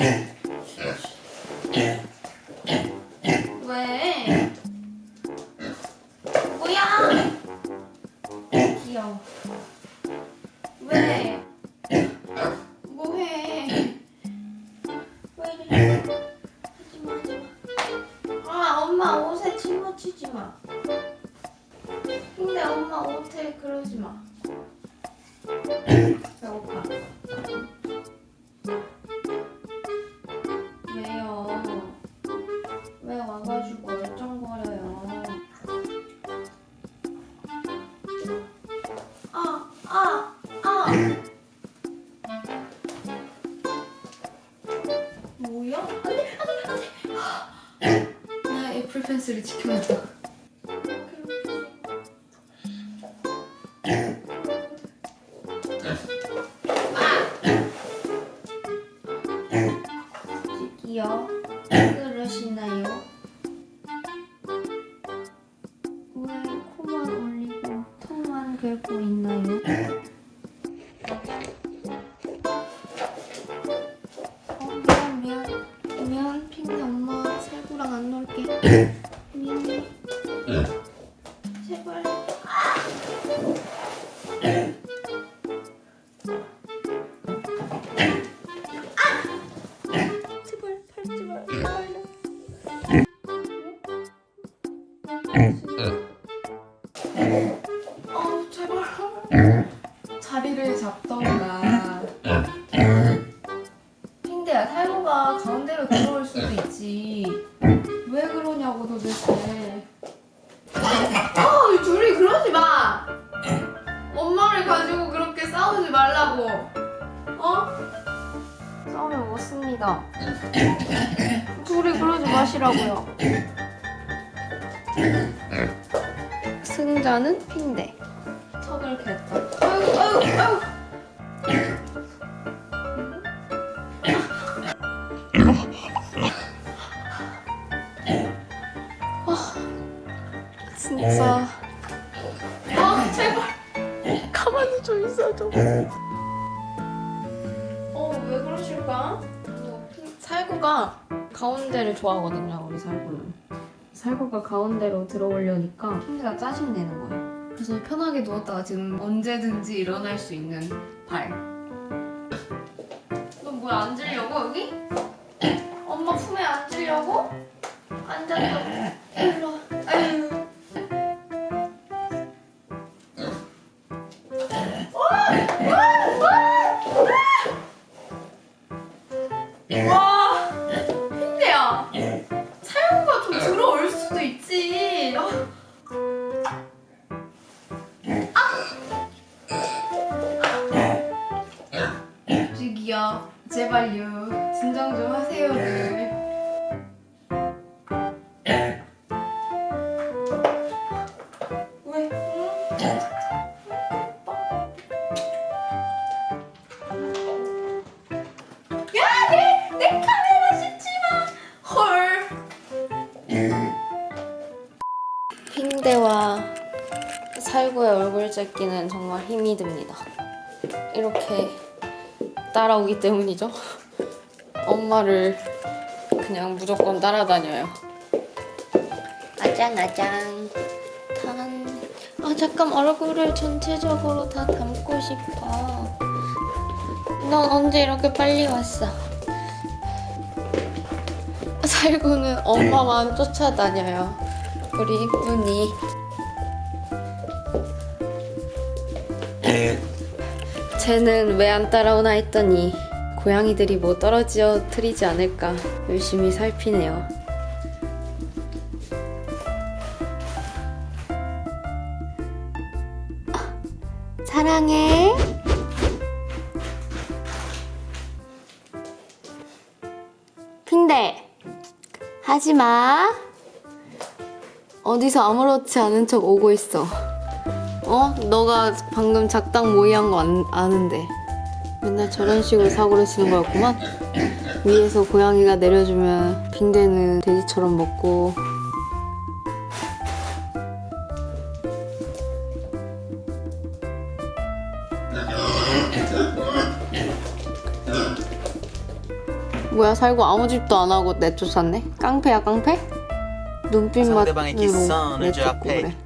예. 예. 예. 왜? 뭐야? 귀여워. 왜? 뭐해? 왜 하지마, 하지마. 아, 엄마 옷에 침 묻히지 마. 근데 엄마 옷에 그러지 마. 배고파. 펜슬을 지켜야죠. 저기요. 그러시나요? 제발 팔지 말고 못 씁니다 둘이 그러지 마시라고요. 승자는 핑대 턱을 겠다 아유 아유 아유 진짜. 아 제발. 가만히 좀 있어줘. 어 왜 그러실까? 살구가 가운데를 좋아하거든요 우리 살구는 살구가 가운데로 들어오려니까 핑계가 짜증내는 거예요 그래서 편하게 누웠다가 지금 언제든지 일어날 수 있는 발. 너 뭐야 앉으려고 여기? 엄마 품에 앉으려고? 앉았다. 일 제발요 진정 좀 하세요 늘. 왜? 야 내 내 카메라 씹지 마. 헐. 핑대와 살구의 얼굴 잡기는 정말 힘이 듭니다. 이렇게 따라오기 때문이죠. 엄마를 그냥 무조건 따라다녀요. 아짱 아짱 탄. 아 잠깐 얼굴을 전체적으로 다 담고 싶어. 넌 언제 이렇게 빨리 왔어? 살구는 엄마만 쫓아다녀요. 우리 이쁜이. 쟤는 왜 안 따라오나 했더니 고양이들이 뭐 떨어져 트리지 않을까 열심히 살피네요. 사랑해. 핑대 하지 마. 어디서 아무렇지 않은 척 오고 있어. 어? 너가 방금 작당 모의한 거 안, 아는데 맨날 저런 식으로 사고를 치는 거였구만 위에서 고양이가 내려주면 빙대는 돼지처럼 먹고 뭐야 살고 아무 짓도 안 하고 내쫓았네? 깡패야 깡패? 눈빛만 상대방의 기선을 내 쫓고 제압해 그래.